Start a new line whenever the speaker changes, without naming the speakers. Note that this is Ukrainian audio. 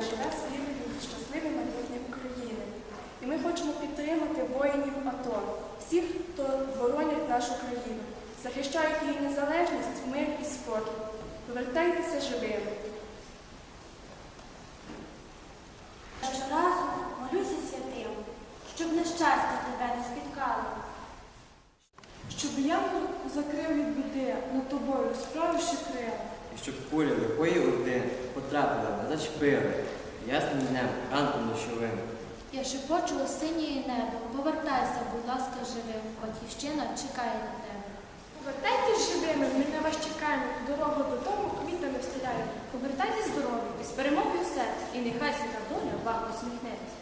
живе своїм щасливим майбутнє України. І ми хочемо підтримати воїнів АТО, всіх, хто боронять нашу країну, захищають її незалежність, мир і спокій. Повертайтеся живими. Янгол закрив від біди над тобою, справивши крила.
І щоб кулі лихої орди потрапили, не зачепили, ясним днем, ранком ночовим.
Я шепочу у синє небо, повертайся, будь ласка, живим, батьківщина чекає на тебе.
Повертайтесь живими, ми на вас чекаємо. Дорогу додому квітами встиляємо.
Повертайтесь здорові, із перемогою в серці, і нехай свята доля вам усміхнеться.